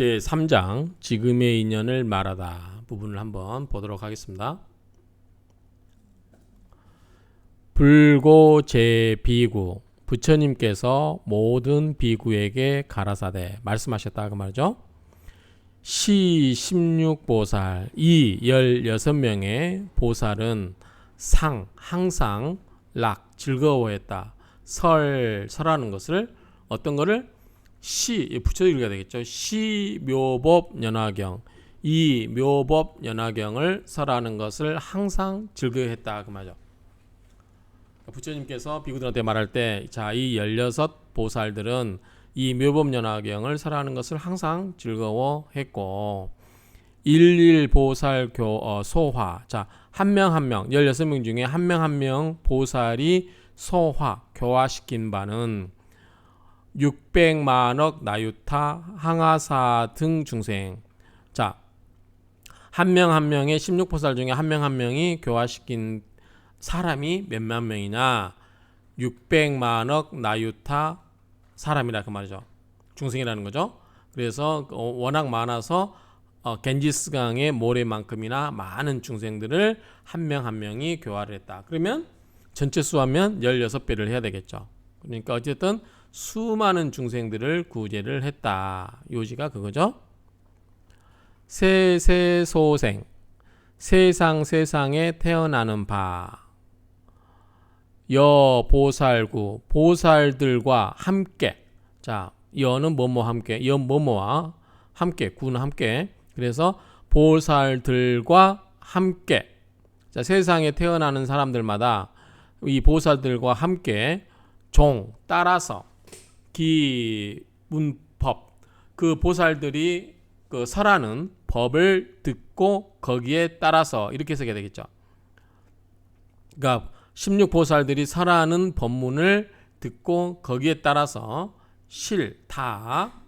제 3장 지금의 인연을 말하다 부분을 한번 보도록 하겠습니다. 불고 제 비구 부처님께서 모든 비구에게 가라사대 말씀하셨다 그 말이죠. 시 16보살 이 16명의 보살은 상 항상 락 즐거워했다. 설 설하는 것을 어떤 거를 시 붙여 읽어야 되겠죠. 시 묘법 연화경 이 묘법 연화경을 설하는 것을 항상 즐거워했다 그 말이죠. 부처님께서 비구들한테 말할 때, 자, 이16 보살들은 이 묘법 연화경을 설하는 것을 항상 즐거워했고, 일일 보살 교, 어, 소화. 자, 한 명 한 명, 16명 중에 한 명 한 명 보살이 소화, 교화시킨 바는 600만억 나유타, 항아사 등 중생. 자, 한 명 한 명의 16보살 중에 한 명 한 명이 교화시킨 사람이 몇만 명이냐? 600만억 나유타 사람이라 그 말이죠. 중생이라는 거죠. 그래서 어, 워낙 많아서 어, 겐지스강의 모래만큼이나 많은 중생들을 한명한 명이 교화를 했다. 그러면 전체 수하면 16배를 해야 되겠죠. 그러니까 어쨌든 수많은 중생들을 구제를 했다. 요지가 그거죠. 세세소생 세상 세상에 태어나는 바. 여보살구 보살들과 함께. 자 여는 뭐뭐 함께? 여 뭐뭐와? 함께 구는 함께. 그래서 보살들과 함께. 자 세상에 태어나는 사람들마다 이 보살들과 함께 종 따라서 기문법 그 보살들이 그 설하는 법을 듣고 거기에 따라서 이렇게 써야 되겠죠. 그러니까 16보살들이 설하는 법문을 듣고 거기에 따라서 실, 다,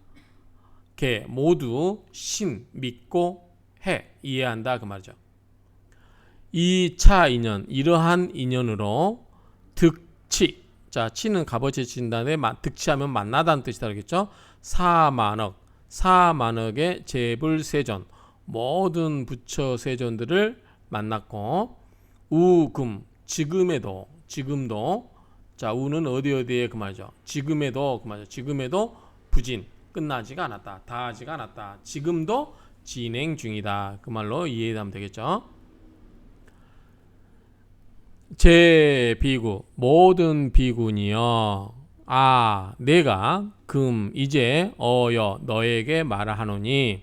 개 모두 신, 믿고 해 이해한다 그 말이죠. 2차 인연 이러한 인연으로 득치 자 치는 값어치 진단에 득치하면 만나다는 뜻이다 그랬죠. 사만억 사만억의 재불 세전 모든 부처 세전들을 만났고 우금 지금에도 지금도 자 우는 어디 어디에 그 말이죠. 지금에도 그 말이죠. 지금에도 부진 끝나지가 않았다. 다하지가 않았다. 지금도 진행 중이다. 그 말로 이해하면 되겠죠. 제 비구 모든 비구니여 아 내가 금 이제 어여 너에게 말하노니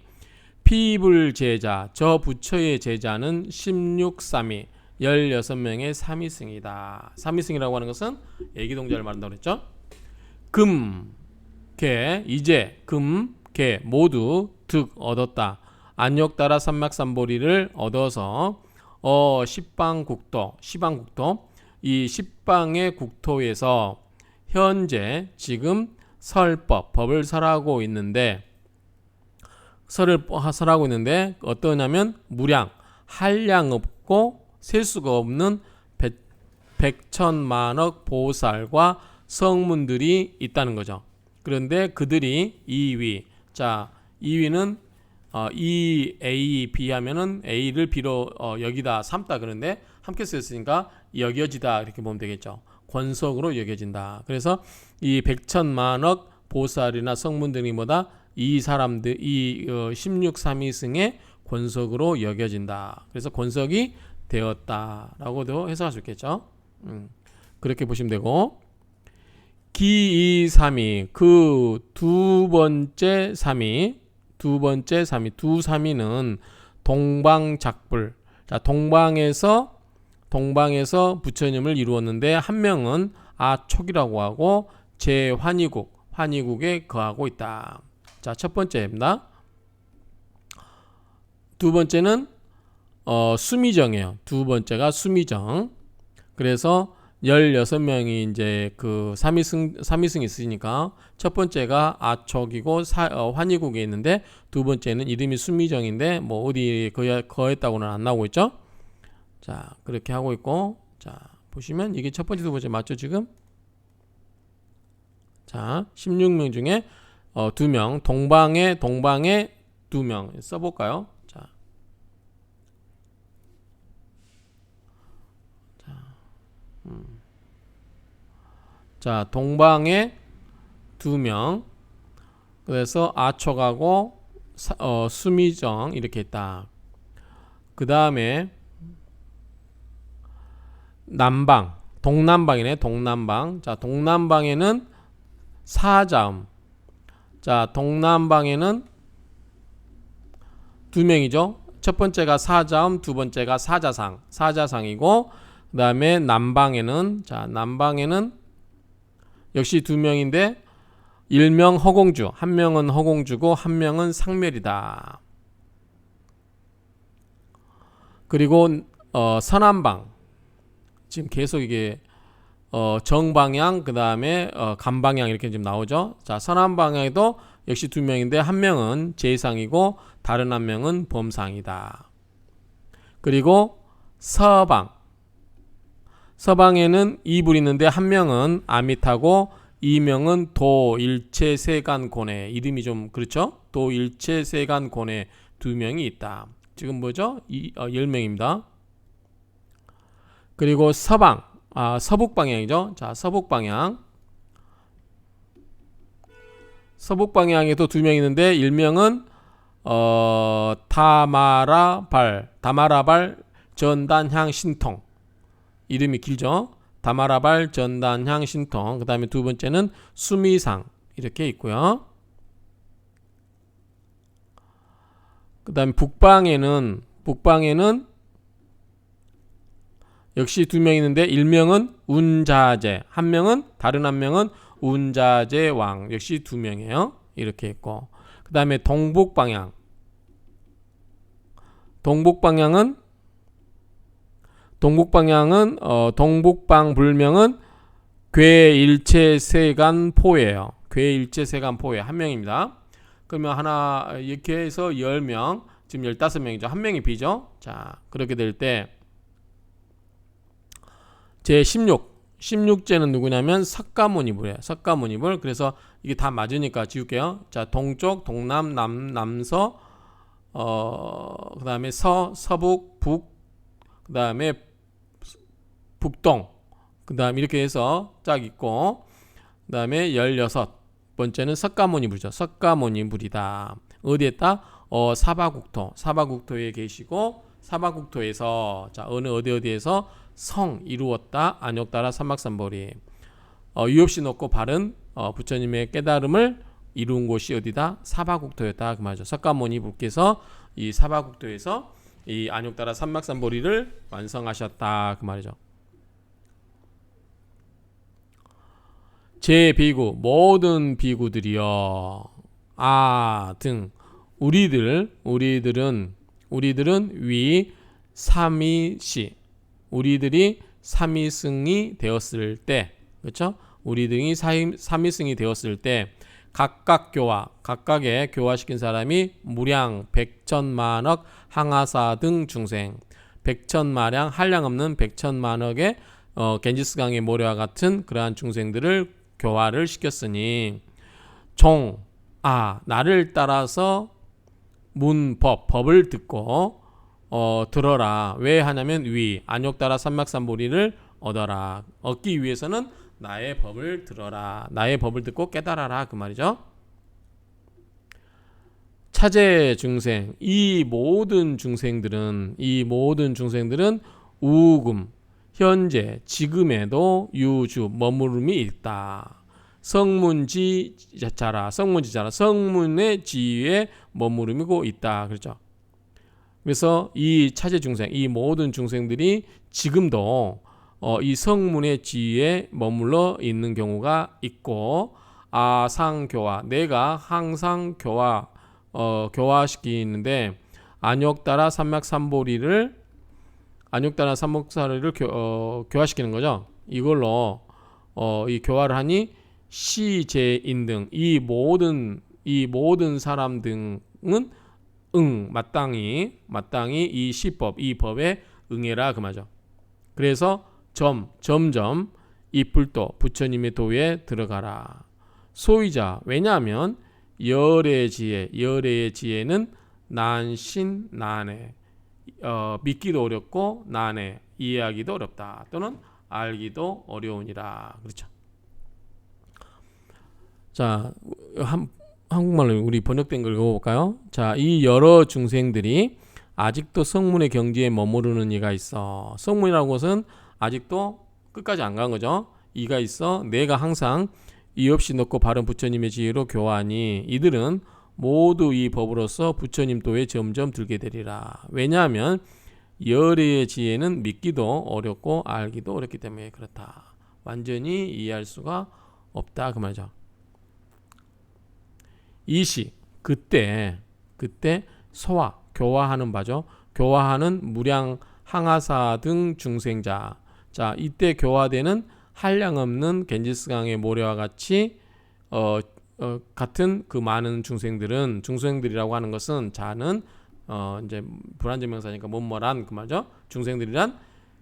피불 제자 저 부처의 제자는 16삼이 16명의 삼위승이다. 삼위승이라고 하는 것은 애기동자를 말한다고 그랬죠. 금, 개, 이제, 금, 개 모두 득 얻었다. 안욕 따라 삼막삼보리를 얻어서 어 십방국토, 시방 국토 이 십방의 국토에서 현재 지금 설법 법을 설하고 있는데 설을 설하고 있는데 어떠냐면 무량 한량 없고 셀 수가 없는 백천만억 보살과 성문들이 있다는 거죠. 그런데 그들이 2위. 자, 2위는 어, E, A, B 하면은 A를 B로 어, 여기다 삼다 그런데 함께 쓰였으니까 여겨지다 이렇게 보면 되겠죠. 권석으로 여겨진다. 그래서 이 백천만억 보살이나 성문들이 뭐다? 이 사람들 이 어, 16, 3위승의 권석으로 여겨진다. 그래서 권석이 되었다라고도 해석할 수 있겠죠. 음, 그렇게 보시면 되고 기이삼이 그 두 번째 삼이 두 번째 삼이 두 삼이는 동방작불 자 동방에서 동방에서 부처님을 이루었는데 한 명은 아촉이라고 하고 제 환희국 환희국에 거하고 있다. 자 첫 번째입니다. 두 번째는 어, 수미정이에요. 두 번째가 수미정. 그래서 16명이 이제 그 3위승, 3위승 있으니까 첫 번째가 아촉이고 사, 어, 환희국에 있는데 두 번째는 이름이 수미정인데 뭐 어디 거, 거했다고는 안 나오고 있죠. 자, 그렇게 하고 있고 자, 보시면 이게 첫 번째, 두 번째 맞죠, 지금? 자, 16명 중에 어, 두 명, 동방에, 동방에 두 명 써볼까요? 자, 자, 음. 자 동방에 두 명. 그래서 사- 어, 수미정 이렇게 있다. 그 다음에 남방, 동남방이네. 동남방. 자, 동남방에는 사자음. 자, 동남방에는 두 명이죠. 첫 번째가 사자음, 두 번째가 사자상. 사자상이고 그다음에 남방에는 자, 남방에는 역시 두 명인데 일명 허공주, 한 명은 허공주고 한 명은 상멸이다. 그리고 어, 서남방 지금 계속 이게 어, 정방향 그 다음에 어, 간방향 이렇게 지금 나오죠. 자 서남방향에도 역시 두 명인데 한 명은 제상이고 다른 한 명은 범상이다. 그리고 서방 서방에는 이불이 있는데 한 명은 아밋하고 이명은 도일체세간고뇌 이름이 좀 그렇죠? 도일체세간고뇌 두 명이 있다. 지금 뭐죠? 이 어, 10명입니다. 그리고 서방 아 서북 방향이죠. 자 서북 방향 서북 방향에도 두 명 있는데 일명은 어 다마라발 다마라발 전단향 신통 이름이 길죠. 다마라발 전단향 신통 그 다음에 두 번째는 수미상 이렇게 있고요. 그 다음에 북방에는 북방에는 역시 두 명 있는데 일명은 운자제 한 명은 다른 한 명은 운자제 왕 역시 두 명이에요. 이렇게 있고 그 다음에 동북 방향 동북 방향은 동북 방향은 어, 동북방 불명은 괴일체세간 포예요. 괴일체세간 포예 한 명입니다. 그러면 하나 이렇게 해서 10명 지금 15명이죠. 한 명이 비죠. 자, 그렇게 될 때 제 16 16제는 누구냐면 석가모니불이에요. 석가모니불. 그래서 이게 다 맞으니까 지울게요. 자, 동쪽, 동남, 남, 남서 어, 그다음에 서, 서북, 북, 그다음에 북동, 그 다음 이렇게 해서 쫙 있고, 그 다음에 16번째는 석가모니불이죠. 석가모니불이다. 어디에다? 어, 사바국토. 사바국토에 계시고 사바국토에서 자, 어느 어디 어디에서 성 이루었다. 안욕 따라 삼막삼보리. 어, 이유 없이 놓고 바른 어, 부처님의 깨달음을 이룬 곳이 어디다? 사바국토였다. 그 말이죠. 석가모니불께서 이 사바국토에서 이 안욕 따라 삼막삼보리를 완성하셨다. 그 말이죠. 제 비구 모든 비구들이여. 아 등. 우리들 우리들은 우리들은 위 삼위시 우리들이 삼위승이 되었을 때 그렇죠? 우리들이 삼위- 삼위승이 되었을 때 각각 교화 각각의 교화시킨 사람이 무량 백천만억 항하사 등 중생. 백천마량 한량 없는 백천만억의 어, 겐지스강의 모래와 같은 그러한 중생들을 교화를 시켰으니 종, 아, 나를 따라서 문법, 법을 듣고 어, 들어라. 왜 하냐면 위, 안욕 따라 삼막삼보리를 얻어라. 얻기 위해서는 나의 법을 들어라. 나의 법을 듣고 깨달아라. 그 말이죠. 차제 중생, 이 모든 중생들은 이 모든 중생들은 우금, 현재, 지금에도 유주 머무름이 있다. 성문지 자라, 성문지 자라, 성문의 지위에 머무름이고 있다. 그렇죠. 그래서 이 차제 중생, 이 모든 중생들이 지금도 어, 이 성문의 지위에 머물러 있는 경우가 있고 아상교화, 내가 항상 교화, 어, 교화시키는데 안욕따라 삼맥삼보리를 안욕따라 삼목사를 교, 어, 교화시키는 거죠. 이걸로 어, 이 교화를 하니 시제인 등 이 모든 이 모든 사람 등은 응 마땅히 마땅히 이 시법 이 법에 응해라 그 말이죠. 그래서 점 점점 이 불도 부처님의 도에 들어가라. 소위자 왜냐하면 열의 지혜 열의 지혜는 난신 난해 어, 믿기도 어렵고 난해 이해하기도 어렵다 또는 알기도 어려우니라 그렇죠. 자, 한, 한국말로 우리 번역된 걸 읽어볼까요? 자, 이 여러 중생들이 아직도 성문의 경지에 머무르는 이가 있어. 성문이라는 것은 아직도 끝까지 안 간 거죠. 이가 있어. 내가 항상 이 없이 넣고 바른 부처님의 지혜로 교하니 이들은 모두 이 법으로서 부처님 도에 점점 들게 되리라. 왜냐하면 열의 지혜는 믿기도 어렵고 알기도 어렵기 때문에 그렇다. 완전히 이해할 수가 없다 그 말이죠. 이시 그때 그때 소화 교화하는 바죠. 교화하는 무량 항아사 등 중생자. 자 이때 교화되는 한량 없는 겐지스강의 모래와 같이 어, 어, 같은 그 많은 중생들은 중생들이라고 하는 것은 자는 어, 이제 불안정 명사니까 뭐뭐란 그 말죠. 중생들이란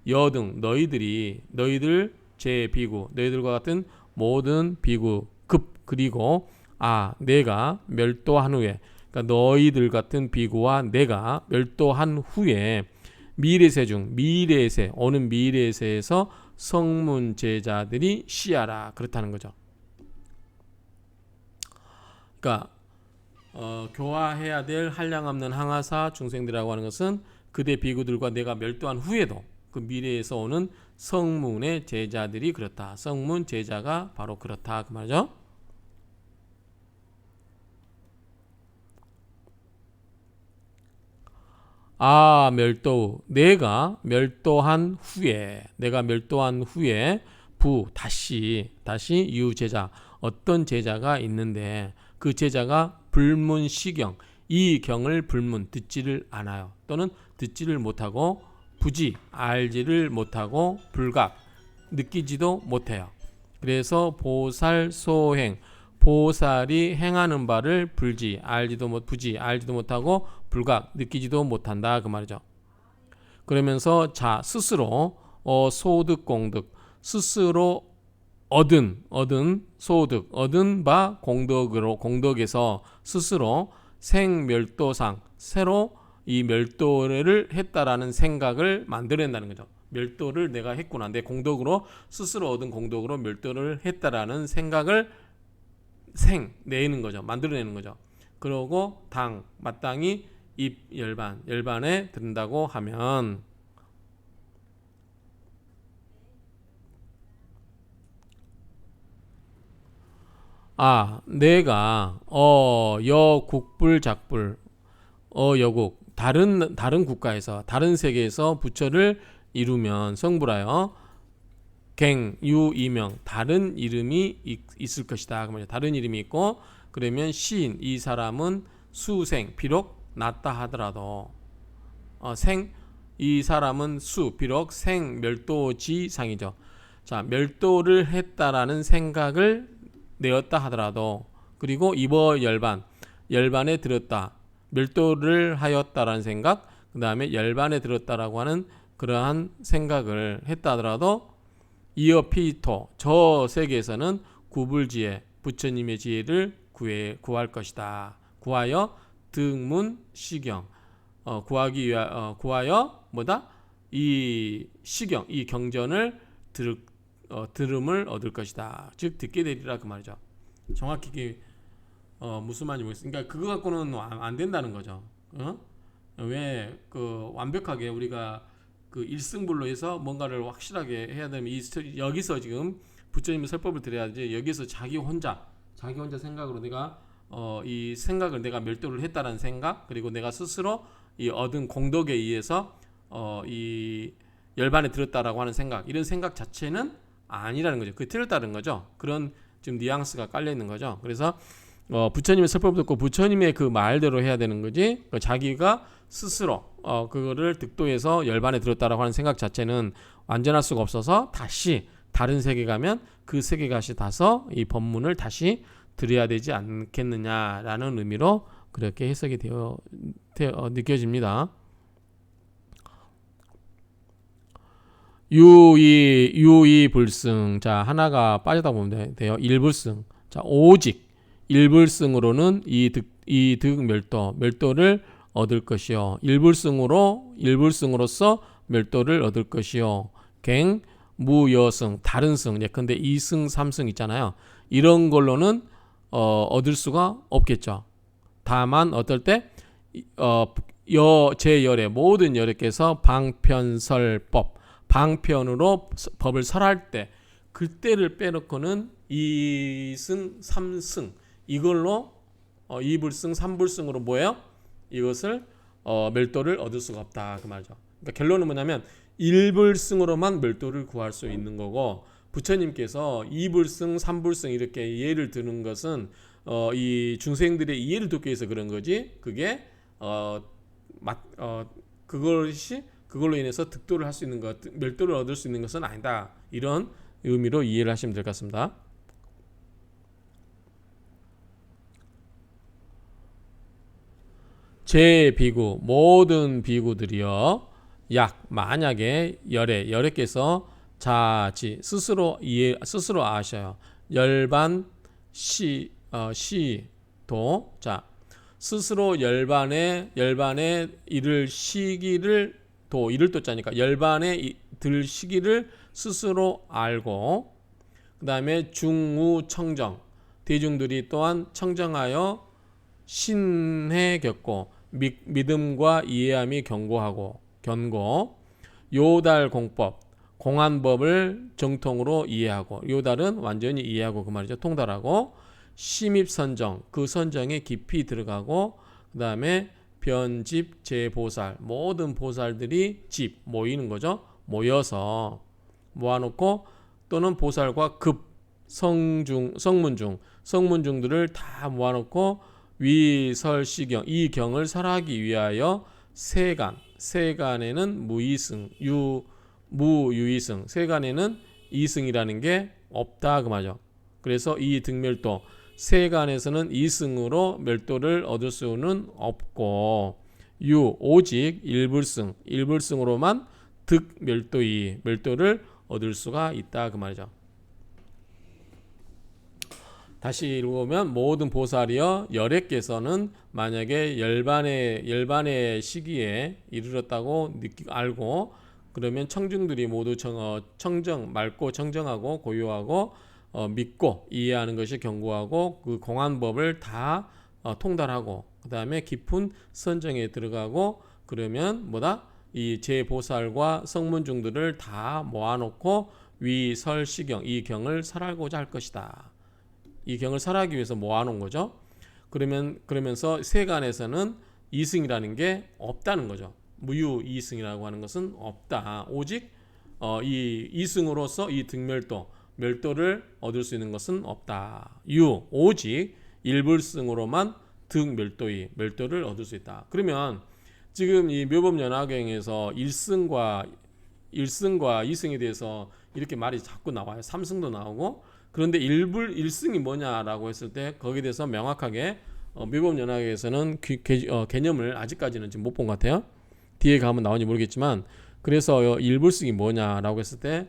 여등 너희들이 너희들 제 비구 너희들과 같은 모든 비구 급 그리고 아 내가 멸도한 후에 그러니까 너희들 같은 비구와 내가 멸도한 후에 미래세 중 미래세 오는 미래세에서 성문 제자들이 시하라 그렇다는 거죠. 그러니까 어, 교화해야 될 한량 없는 항아사 중생들이라고 하는 것은 그대 비구들과 내가 멸도한 후에도 그 미래에서 오는 성문의 제자들이 그렇다. 성문 제자가 바로 그렇다 그 말이죠. 아 멸도 내가 멸도한 후에 내가 멸도한 후에 부 다시 다시 유 제자 어떤 제자가 있는데 그 제자가 불문시경 이 경을 불문 듣지를 않아요. 또는 듣지를 못하고 부지 알지를 못하고 불각 느끼지도 못해요. 그래서 보살 소행 보살이 행하는 바를 불지 알지도 못 부지 알지도 못하고 불각 느끼지도 못한다. 그 말이죠. 그러면서 자 스스로 어, 소득 공덕 스스로 얻은 얻은 소득 얻은 바 공덕으로 공덕에서 스스로 생멸도상 새로 이 멸도를 했다라는 생각을 만들어낸다는 거죠. 멸도를 내가 했구나. 내 공덕으로 스스로 얻은 공덕으로 멸도를 했다라는 생각을 생 내는 거죠. 만들어내는 거죠. 그러고 당 마땅히 입 열반 열반에 든다고 하면 아 내가 어 여 국불 작불 어 여국 다른 다른 국가에서 다른 세계에서 부처를 이루면 성불하여 갱, 유, 이명 다른 이름이 있, 을 것이다. 그 다른 이름이 있고 그러면 시인 이 사람은 수생 비록 낫다 하더라도 어, 생 이 사람은 수 비록 생 멸도지상이죠. 자 멸도를 했다라는 생각을 내었다 하더라도 그리고 이버 열반 열반에 들었다 멸도를 하였다라는 생각 그 다음에 열반에 들었다라고 하는 그러한 생각을 했다 하더라도 이어 피토 저 세계에서는 구불지혜 부처님의 지혜를 구해 구할 것이다. 구하여 등문 시경 어, 구하기 위하 어, 구하여 뭐다 이 시경 이 경전을 들 어, 들음을 얻을 것이다. 즉 듣게 되리라 그 말이죠. 정확히 이게 어, 무슨 말인지 모르겠어요. 그러니까 그거 갖고는 안, 안 된다는 거죠. 어? 왜그 완벽하게 우리가 그 일승불로 해서 뭔가를 확실하게 해야 되면 이 스토리 여기서 지금 부처님의 설법을 드려야지 여기서 자기 혼자 자기 혼자 생각으로 내가 어, 이 생각을 내가 멸도를 했다라는 생각 그리고 내가 스스로 이 얻은 공덕에 의해서 어, 이 열반에 들었다라고 하는 생각 이런 생각 자체는 아니라는 거죠. 그 틀을 따른 거죠. 그런 지금 뉘앙스가 깔려 있는 거죠. 그래서 어, 부처님의 설법 듣고 부처님의 그 말대로 해야 되는 거지. 그 자기가 스스로 어, 그거를 득도해서 열반에 들었다라고 하는 생각 자체는 완전할 수가 없어서 다시 다른 세계 가면 그 세계 가시 다서 이 법문을 다시 드려야 되지 않겠느냐라는 의미로 그렇게 해석이 되어, 되어 느껴집니다. 유이 유이 불승 자 하나가 빠져다 보면 돼요 일불승 자 오직 일불승으로는 이 득 이 득 멸도 멸도를 얻을 것이요. 일불승으로 일불승으로서 멸도를 얻을 것이요. 갱 무여승 다른 승 예컨대 이승 삼승 있잖아요. 이런 걸로는 어, 얻을 수가 없겠죠. 다만 어떨 때 어, 여, 제 열의 모든 열애께서 방편설법 방편으로 서- 법을 설할 때 그때를 빼놓고는 이승 삼승 이걸로 어, 이불승 삼불승으로 뭐예요? 이것을 어, 멸도를 얻을 수가 없다 그 말이죠. 그러니까 결론은 뭐냐면 일불승으로만 멸도를 구할 수 있는 거고 부처님께서 이불승 삼불승 이렇게 예를 드는 것은 어, 이 중생들의 이해를 돕기 위해서 그런 거지 그게 어, 맞, 어, 그것이 그걸로 인해서 득도를 할 수 있는 것, 멸도를 얻을 수 있는 것은 아니다. 이런 의미로 이해를 하시면 될 것 같습니다. 제 비구 모든 비구들이여 약 만약에 열애 열애께서 자지 스스로 이해 스스로 아셔요 열반 시 어, 시도 자 스스로 열반에 열반에 이를 시기를 도 이를 도자니까 열반에 이- 들 시기를 스스로 알고 그 다음에 중우 청정. 대중들이 또한 청정하여 신해 겪고 미, 믿음과 이해함이 견고하고 견고. 요달 공법 공안법을 정통으로 이해하고 요달은 완전히 이해하고 그 말이죠. 통달하고 심입 선정 그 선정에 깊이 들어가고 그 다음에 변집 재보살. 모든 보살들이 집 모이는 거죠. 모여서 모아놓고 또는 보살과 급 성중 성문중. 성문중들을 다 모아놓고 위설시경 이 경을 설하기 위하여 세간. 세간에는 무이승 유 무유이승. 세간에는 이승이라는 게 없다 그 말이죠. 그래서 이 득멸도 세간에서는 이승으로 멸도를 얻을 수는 없고 유 오직 일불승 일불승으로만 득 멸도이 멸도를 얻을 수가 있다 그 말이죠. 다시 읽어보면 모든 보살이여 열애께서는 만약에 열반의 열반의 시기에 이르렀다고 느끼 알고 그러면 청중들이 모두 청, 어, 청정 맑고 청정하고 고요하고 어, 믿고 이해하는 것이 견고하고 그 공안법을 다 어, 통달하고 그 다음에 깊은 선정에 들어가고 그러면 뭐다 이 제보살과 성문중들을 다 모아놓고 위설시경 이 경을 설하고자 할 것이다. 이 경을 설하기 위해서 모아놓은 거죠. 그러면 그러면서 세간에서는 이승이라는 게 없다는 거죠. 무유 이승이라고 하는 것은 없다. 오직 어, 이 이승으로서 이 득멸도 멸도를 얻을 수 있는 것은 없다. 유 오직 일불승으로만 득멸도의 멸도를 얻을 수 있다. 그러면 지금 이 묘법연화경에서 일승과 일승과 이승에 대해서 이렇게 말이 자꾸 나와요. 삼승도 나오고 그런데 일불 일승이 뭐냐라고 했을 때 거기에 대해서 명확하게 어, 묘법연화경에서는 어, 개념을 아직까지는 지금 못 본 것 같아요. 뒤에 가면 나오는지 모르겠지만 그래서 요 일불승이 뭐냐라고 했을 때이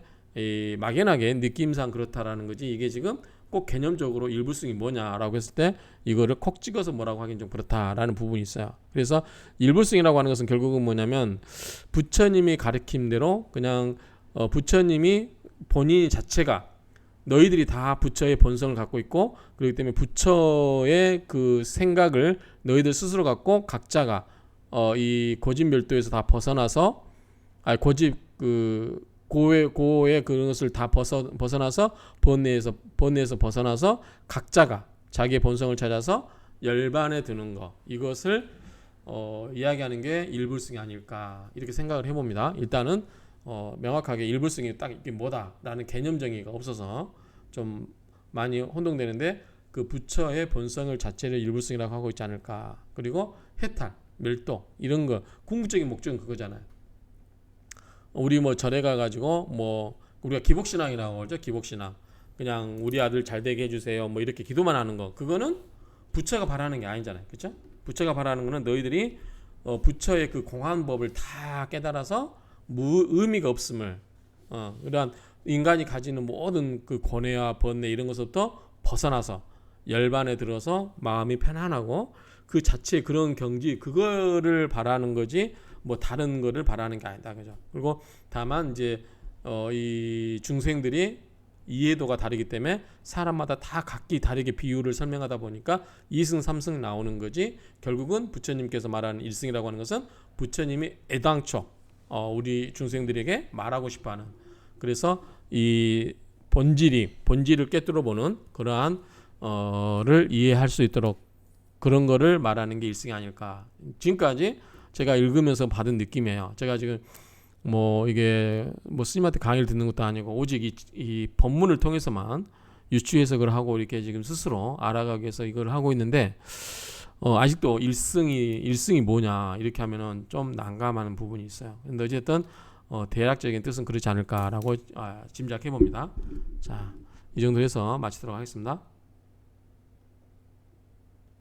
막연하게 느낌상 그렇다라는 거지 이게 지금 꼭 개념적으로 일불승이 뭐냐라고 했을 때 이거를 콕 찍어서 뭐라고 하긴 좀 그렇다라는 부분이 있어요. 그래서 일불승이라고 하는 것은 결국은 뭐냐면 부처님이 가르침대로 그냥 어, 부처님이 본인 자체가 너희들이 다 부처의 본성을 갖고 있고 그렇기 때문에 부처의 그 생각을 너희들 스스로 갖고 각자가 어, 이 고집 멸도에서 다 벗어나서 아 고집 그 고의 고의 그것을 다 벗어 벗어나서 번뇌에서 번뇌에서 벗어나서 각자가 자기의 본성을 찾아서 열반에 드는 거 이것을 어, 이야기하는 게 일불승이 아닐까 이렇게 생각을 해봅니다. 일단은 어, 명확하게 일불승이 딱 이게 뭐다라는 개념 정의가 없어서 좀 많이 혼동되는데 그 부처의 본성을 자체를 일불승이라고 하고 있지 않을까. 그리고 해탈, 멸도 이런 거 궁극적인 목적은 그거잖아요. 우리 뭐 절에 가가지고 뭐 우리가 기복신앙이라고 하죠. 기복신앙. 그냥 우리 아들 잘 되게 해주세요. 뭐 이렇게 기도만 하는 거. 그거는 부처가 바라는 게 아니잖아요. 그렇죠? 부처가 바라는 거는 너희들이 어, 부처의 그 공안법을 다 깨달아서 무 의미가 없음을 어, 그러한 인간이 가지는 모든 그 권해와 번뇌 이런 것부터 벗어나서 열반에 들어서 마음이 편안하고 그 자체 그런 경지 그거를 바라는 거지 뭐 다른 거를 바라는 게 아니다. 그죠? 그리고 다만 이제 어 이 중생들이 이해도가 다르기 때문에 사람마다 다 각기 다르게 비유를 설명하다 보니까 2승 3승 나오는 거지 결국은 부처님께서 말하는 1승이라고 하는 것은 부처님이 애당초 어 우리 중생들에게 말하고 싶어 하는. 그래서 이 본질이 본질을 꿰뚫어 보는 그러한 어를 이해할 수 있도록 그런 거를 말하는 게 일승이 아닐까. 지금까지 제가 읽으면서 받은 느낌이에요. 제가 지금 뭐 이게 뭐 스님한테 강의를 듣는 것도 아니고 오직 이, 이 법문을 통해서만 유추 해석을 하고 이렇게 지금 스스로 알아가기 위해서 이걸 하고 있는데 어 아직도 일승이 일승이 뭐냐 이렇게 하면은 좀 난감한 부분이 있어요. 근데 어쨌든 어 대략적인 뜻은 그렇지 않을까라고 아, 짐작해 봅니다. 자, 이 정도 해서 마치도록 하겠습니다.